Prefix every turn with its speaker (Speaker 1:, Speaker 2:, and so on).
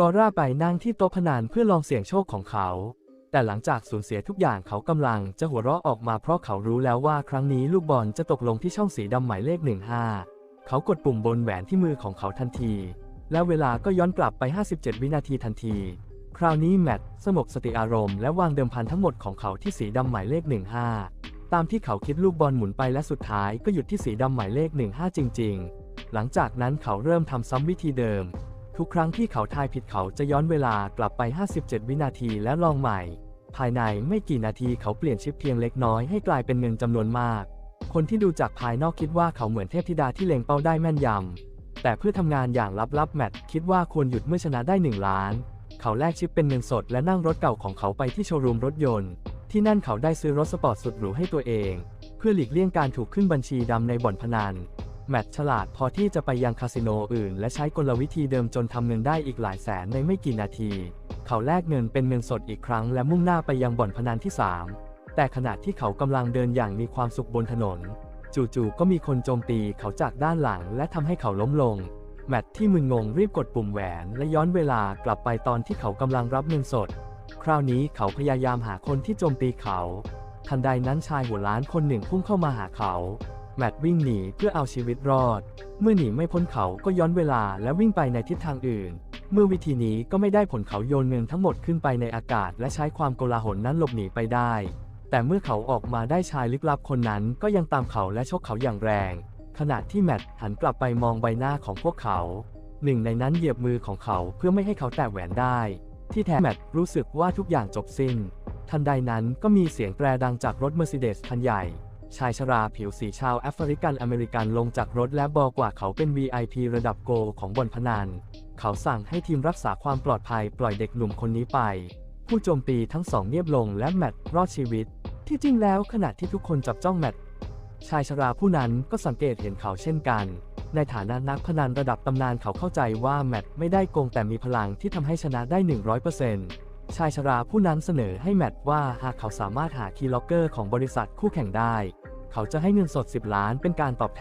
Speaker 1: กอร่าไปนั่งที่โต๊ะพนันเพื่อลองเสี่ยงโชคของเขา แต่หลังจากสูญเสียทุกอย่างเขากำลังจะหัวเราะออกมาเพราะเขารู้แล้วว่าครั้งนี้ลูกบอลจะตกลงที่ช่องสีดำหมายเลข 15 เขากดปุ่มบนแหวนที่มือของเขาทันที แล้วเวลาก็ย้อนกลับไป 57 วินาทีทันที คราวนี้แมตต์สงบสติอารมณ์และวางเดิมพันทั้งหมดของเขาที่สีดำหมายเลข 15 ตามที่เขาคิดลูกบอลหมุนไปและสุดท้ายก็หยุดที่สีดำหมายเลข 15 จริง ๆ หลังจากนั้นเขาเริ่มทำซ้ำวิธีเดิม ทุกครั้งที่เขาทายผิดเขาจะย้อนเวลากลับไป 57 วินาทีและลองใหม่ ภายในไม่กี่นาทีเขาเปลี่ยนชิปเพียงเล็กน้อยให้กลายเป็นเงินจำนวนมาก คนที่ดูจากภายนอกคิดว่าเขาเหมือนเทพธิดาที่เล็งเป้าได้แม่นยำ แต่เพื่อทำงานอย่างลับๆแมตต์คิดว่าควรหยุดเมื่อชนะได้ 1 ล้าน เขาแลกชิปเป็นเงินสดและนั่งรถเก่าของเขาไปที่โชว์รูมรถยนต์ ที่นั่นเขาได้ซื้อรถสปอร์ตสุดหรูให้ตัวเอง เพื่อหลีกเลี่ยงการถูกขึ้นบัญชีดำในบ่อนพนัน แมตต์ฉลาดพอที่จะไปยังคาสิโนอื่น และใช้กลวิธีเดิมจนทำเงินได้อีกหลายแสนในไม่กี่นาที เขาแลกเงินเป็นเงินสดอีกครั้งและมุ่งหน้าไปยังบ่อนพนันที่ 3 แต่ขณะที่เขากำลังเดินอย่างมีความสุขบนถนน จู่ๆก็มีคนโจมตีเขาจากด้านหลังและทำให้เขาล้มลง แมตต์ที่มึนงงรีบกดปุ่มแหวนและย้อนเวลากลับไปตอนที่เขากำลังรับเงินสด คราวนี้เขาพยายามหาคนที่โจมตีเขา ทันใดนั้นชายหัวล้านคนหนึ่งพุ่งเข้ามาหาเขา แมตต์วิ่งหนีเพื่อเอาชีวิตรอด เมื่อหนีไม่พ้นเขาก็ย้อนเวลาและวิ่งไปในทิศทางอื่น เมื่อวิธีนี้ก็ไม่ได้ผลเขาโยนเงินทั้งหมดขึ้นไปในอากาศ และใช้ความโกลาหลนั้นหลบหนีไปได้ แต่เมื่อเขาออกมาได้ชายลึกลับคนนั้นก็ยังตามเขาและชกเขาอย่างแรง ขณะที่แมตต์หันกลับไปมองใบหน้าของพวกเขา หนึ่งในนั้นเหยียบมือของเขาเพื่อไม่ให้เขาแตะแหวนได้ ที่แท้แมตต์รู้สึกว่าทุกอย่างจบสิ้น ทันใดนั้นก็มีเสียงแตรดังจากรถเมอร์เซเดสคันใหญ่ ชายชราผิวสีชาวแอฟริกันอเมริกันลงจากรถและบอกว่าเขาเป็น VIP ระดับโกลของบอนพนัน เขาสั่งให้ทีมรักษาความปลอดภัยปล่อยเด็กหนุ่มคนนี้ไป ผู้โจมตีทั้งสองเงียบลงและแมตต์รอดชีวิต ที่จริงแล้วขณะที่ทุกคนจับจ้องแมตต์ชายชราผู้นั้นก็สังเกตเห็นเขาเช่นกัน ในฐานะนักพนันระดับตำนานเขาเข้าใจว่าแมตต์ไม่ได้โกงแต่มีพลังที่ทำให้ชนะได้ 100% ชายชราผู้นั้นเสนอให้แมตต์ว่าหากเขาสามารถหาคีย์ล็อกเกอร์ของบริษัทคู่แข่งได้ เขาจะให้เงินสด 10 ล้านเป็นการตอบแทน